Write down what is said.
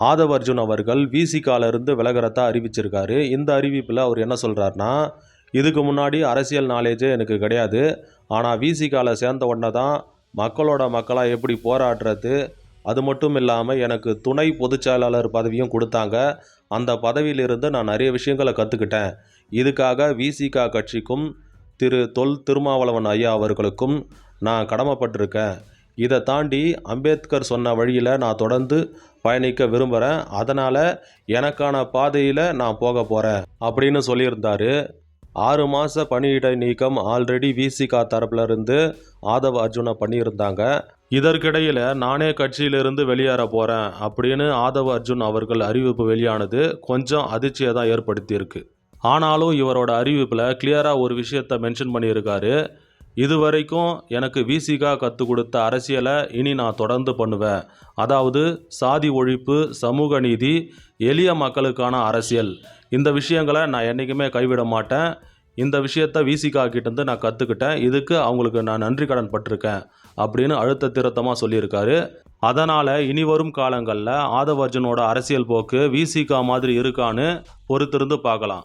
ஆதவ அர்ஜுன் அவர்கள் விசிகாலிருந்து விலகிறதா அறிவிச்சிருக்காரு. இந்த அறிவிப்பில் அவர் என்ன சொல்கிறாருன்னா இதுக்கு முன்னாடி அரசியல் நாலேஜே எனக்கு கிடையாது. ஆனால் விசிகாவில் சேர்ந்த உடனே தான் மக்களோட மக்களாக எப்படி போராடுறது? அது மட்டும் இல்லாமல் எனக்கு துணை பொதுச்செயலாளர் பதவியும் கொடுத்தாங்க. அந்த பதவியிலிருந்து நான் நிறைய விஷயங்களை கற்றுக்கிட்டேன் இதுக்காக விசிகா கட்சிக்கும் திரு தொல் திருமாவளவன் ஐயா அவர்களுக்கும் நான் கடமைப்பட்டிருக்கேன். இதை தாண்டி அம்பேத்கர் சொன்ன வழியில் நான் தொடர்ந்து பயணிக்க விரும்புகிறேன் அதனால் எனக்கான பாதையில் நான் போக போகிறேன் அப்படின்னு சொல்லியிருந்தார். ஆறு மாத பணியிடை நீக்கம் ஆல்ரெடி விசிகா தரப்புல ஆதவ ஆதவ் அர்ஜுனை பண்ணியிருந்தாங்க. இதற்கிடையில் நானே கட்சியிலிருந்து வெளியேற போகிறேன் அப்படின்னு ஆதவ் அர்ஜுன் அவர்கள் அறிவிப்பு வெளியானது கொஞ்சம் அதிர்ச்சியை தான் ஏற்படுத்தியிருக்கு. ஆனாலும் இவரோட அறிவிப்பில் கிளியராக ஒரு விஷயத்தை மென்ஷன் பண்ணியிருக்காரு. இதுவரைக்கும் எனக்கு விசிகா கற்றுக் கொடுத்த அரசியலை இனி நான் தொடர்ந்து பண்ணுவேன். அதாவது சாதி ஒழிப்பு சமூக நீதி எளிய மக்களுக்கான அரசியல். இந்த விஷயங்களை நான் என்றைக்குமே கைவிட மாட்டேன். இந்த விஷயத்த விசிகா கிட்டேருந்து நான் கற்றுக்கிட்டேன் இதுக்கு அவங்களுக்கு நான் நன்றி கடன் பட்டிருக்கேன் அப்படின்னு அழுத்த திருத்தமாக சொல்லியிருக்காரு. அதனால் இனி வரும் காலங்களில் ஆதவர்ஜனோட அரசியல் போக்கு விசிகா மாதிரி இருக்கான்னு பொறுத்திருந்து பார்க்கலாம்.